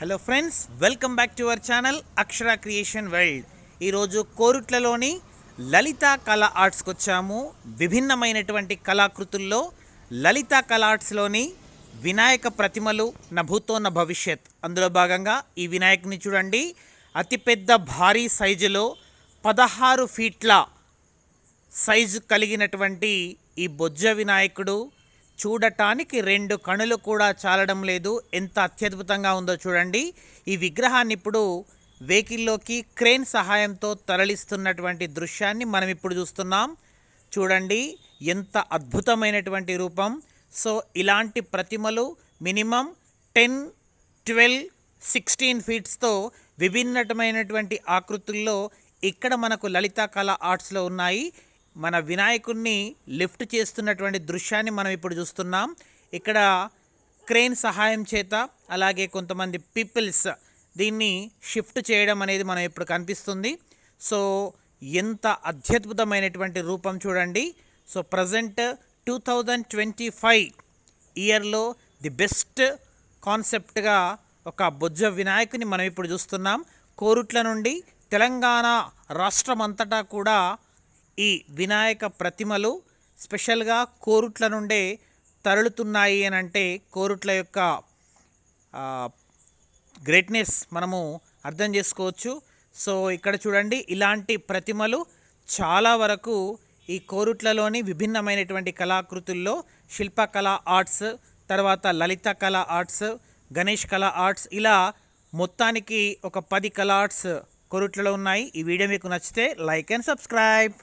Hello friends welcome back to our channel Akshara creation world ఈరోజు కోరుట్లలోని లలిత కళా ఆర్ట్స్కి వచ్చాము. విభిన్నమైనటువంటి కళాకృతుల్లో లలిత కళా ఆర్ట్స్లోని వినాయక ప్రతిమలు నభూతోన్న భవిష్యత్. అందులో భాగంగా ఈ వినాయకుని చూడండి. అతిపెద్ద భారీ సైజులో పదహారు ఫీట్ల సైజు కలిగినటువంటి ఈ బొజ్జ వినాయకుడు చూడటానికి రెండు కణులు కూడా చాలడం లేదు. ఎంత అత్యద్భుతంగా ఉందో చూడండి. ఈ విగ్రహాన్ని ఇప్పుడు వెహికల్లోకి క్రేన్ సహాయంతో తరలిస్తున్నటువంటి దృశ్యాన్ని మనం ఇప్పుడు చూస్తున్నాం. చూడండి ఎంత అద్భుతమైనటువంటి రూపం. సో ఇలాంటి ప్రతిమలు మినిమం టెన్ ట్వెల్వ్ సిక్స్టీన్ ఫీట్స్తో విభిన్నమైనటువంటి ఆకృతుల్లో ఇక్కడ మనకు లలిత కళ ఆర్ట్స్లో ఉన్నాయి. మన వినాయకుడిని లిఫ్ట్ చేస్తున్నటువంటి దృశ్యాన్ని మనం ఇప్పుడు చూస్తున్నాం. ఇక్కడ క్రేన్ సహాయం చేత అలాగే కొంతమంది పీపుల్స్ దీన్ని షిఫ్ట్ చేయడం అనేది మనం ఇప్పుడు కనిపిస్తుంది. సో ఎంత అత్యద్భుతమైనటువంటి రూపం చూడండి. So present two thousand twenty five ఇయర్లో ది బెస్ట్ కాన్సెప్ట్గా ఒక బొజ్జ వినాయకుని మనం ఇప్పుడు చూస్తున్నాం. కోరుట్ల నుండి తెలంగాణ రాష్ట్రం అంతటా కూడా ఈ వినాయక ప్రతిమలు స్పెషల్గా కోరుట్ల నుండే తరలుతున్నాయి అని అంటే కోరుట్ల యొక్క గ్రేట్నెస్ మనము అర్థం చేసుకోవచ్చు. సో ఇక్కడ చూడండి ఇలాంటి ప్రతిమలు చాలా వరకు ఈ కోరుట్లలోని విభిన్నమైనటువంటి కళాకృతుల్లో శిల్పకళ ఆర్ట్స్ తర్వాత లలిత కళ ఆర్ట్స్ గణేష్ కళ ఆర్ట్స్ ఇలా మొత్తానికి ఒక పది కళ ఆర్ట్స్ కోరుట్లలో ఉన్నాయి. ఈ వీడియో మీకు నచ్చితే లైక్ అండ్ సబ్స్క్రైబ్.